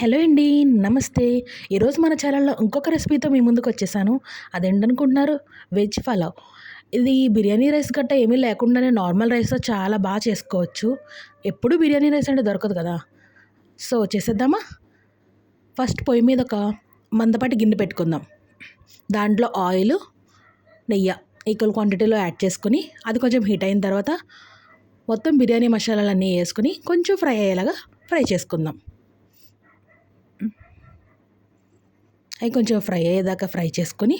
Hello అండి నమస్తే. ఈరోజు మన ఛానల్లో ఇంకొక రెసిపీతో మీ ముందుకు వచ్చేసాను. అదేంటనుకుంటున్నారు? వెజ్ పలావ్. ఇది బిర్యానీ రైస్ గట్ట ఏమీ లేకుండానే నార్మల్ రైస్తో చాలా బాగా చేసుకోవచ్చు. ఎప్పుడు బిర్యానీ రైస్ అంటే దొరకదు కదా. సో చేసేద్దామా? ఫస్ట్ పొయ్యి మీద ఒక మందపాటి గిన్నె పెట్టుకుందాం. దాంట్లో ఆయిల్ నెయ్యి ఈక్వల్ క్వాంటిటీలో యాడ్ చేసుకుని అది కొంచెం హీట్ అయిన తర్వాత మొత్తం బిర్యానీ మసాలాలన్నీ వేసుకుని కొంచెం ఫ్రై అయ్యేలాగా ఫ్రై చేసుకుందాం. అవి కొంచెం ఫ్రై అయ్యేదాకా ఫ్రై చేసుకొని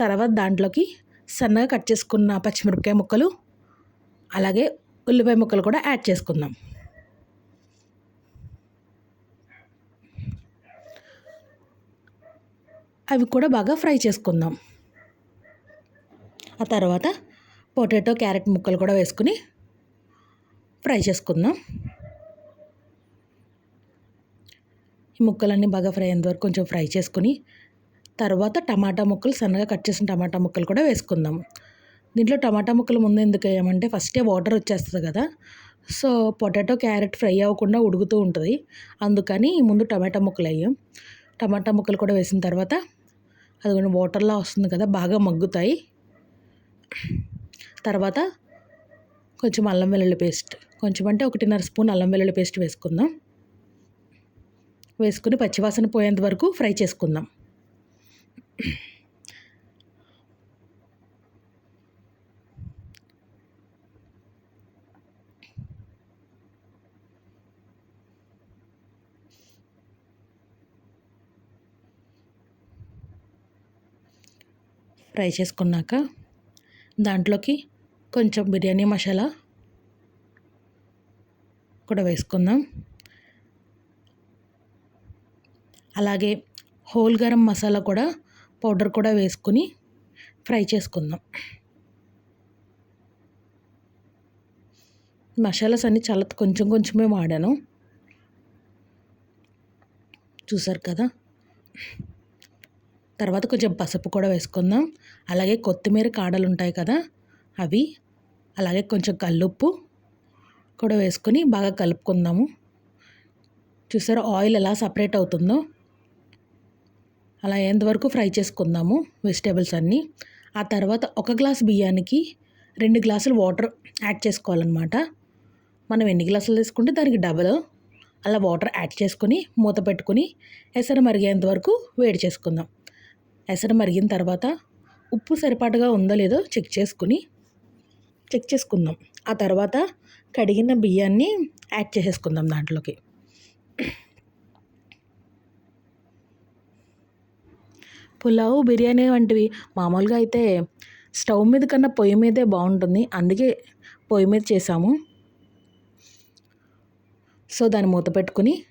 తర్వాత దాంట్లోకి సన్నగా కట్ చేసుకున్న పచ్చిమిరపకాయ ముక్కలు అలాగే ఉల్లిపాయ ముక్కలు కూడా యాడ్ చేసుకుందాం. అవి కూడా బాగా ఫ్రై చేసుకుందాం. ఆ తర్వాత పొటాటో క్యారెట్ ముక్కలు కూడా వేసుకుని ఫ్రై చేసుకుందాం. ఈ ముక్కలన్నీ బాగా ఫ్రై అయ్యేంత వరకు కొంచెం ఫ్రై చేసుకుని తర్వాత టమాటా ముక్కలు సన్నగా కట్ చేసిన టమాటా ముక్కలు కూడా వేసుకుందాం. దీంట్లో టమాటా ముక్కలు ముందు ఎందుకు వేయమంటే ఫస్టే వాటర్ వచ్చేస్తుంది కదా. సో పొటాటో క్యారెట్ ఫ్రై అవ్వకుండా ఉడుకుతూ ఉంటుంది. అందుకని ముందు టమాటా ముక్కలు వేయం. టమాటా ముక్కలు కూడా వేసిన తర్వాత అది కొంచెం వాటర్లా వస్తుంది కదా బాగా మగ్గుతాయి. తర్వాత కొంచెం అల్లం వెల్లుల్లి పేస్ట్ కొంచెం అంటే ఒకటిన్నర స్పూన్ అల్లం వెల్లుల్లి పేస్ట్ వేసుకుందాం. వేసుకుని పచ్చివాసన పోయేంత వరకు ఫ్రై చేసుకుందాం. ఫ్రై చేసుకున్నాక దాంట్లోకి కొంచెం బిర్యానీ మసాలా కూడా వేసుకుందాం. అలాగే హోల్ గరం మసాలా కూడా పౌడర్ కూడా వేసుకుని ఫ్రై చేసుకుందాం. మసాలాస్ అన్నీ చాలా కొంచెం కొంచెమే వాడాను. చూసారు కదా? తర్వాత కొంచెం పసుపు కూడా వేసుకుందాం. అలాగే కొత్తిమీర కాడలు ఉంటాయి కదా? అవి అలాగే కొంచెం కల్లుప్పు కూడా వేసుకొని బాగా కలుపుకుందాము. చూసారు? ఆయిల్ ఎలా సపరేట్ అవుతుందో? అలా ఎంతవరకు ఫ్రై చేసుకుందాము వెజిటేబుల్స్ అన్నీ. ఆ తర్వాత ఒక గ్లాస్ బియ్యానికి రెండు గ్లాసులు వాటర్ యాడ్ చేసుకోవాలన్నమాట. మనం ఎన్ని గ్లాసులు తీసుకుంటే దానికి డబల్. అలా వాటర్ యాడ్ చేసుకొని మూత పెట్టుకొని ఎసరు మరిగేంత వరకు వేడి చేసుకుందాం. ఎసరు మరిగిన తర్వాత ఉప్పు సరిపాటుగా ఉందో లేదో చెక్ చేసుకుని చెక్ చేసుకుందాం. ఆ తర్వాత కడిగిన బియ్యాన్ని యాడ్ చేసేసుకుందాం దాంట్లోకి. పులావ్ బిర్యానీ వంటివి. మామూలుగా అయితే స్టవ్ మీద కన్నా పొయ్యి మీదే బాగుంటుంది. అందుకే పొయ్యి మీద చేసాము. సో దాన్ని మూత పెట్టుకుని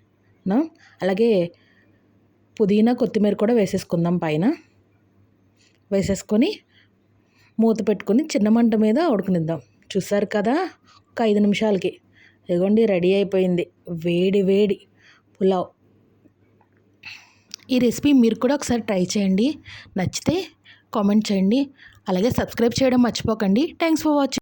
అలాగే పుదీనా కొత్తిమీర కూడా వేసేసుకుందాం పైన. వేసేసుకొని మూత పెట్టుకుని చిన్న మంట మీద ఉడకనిద్దాం. చూసారు కదా? ఒక ఐదు నిమిషాలకి. ఇదిగోండి రెడీ అయిపోయింది. వేడి వేడి పులావ్. ఈ రెసిపీ మీరు కూడా ఒకసారి ట్రై చేయండి. నచ్చితే కామెంట్ చేయండి. అలాగే సబ్స్క్రైబ్ చేయడం మర్చిపోకండి. Thanks for watching.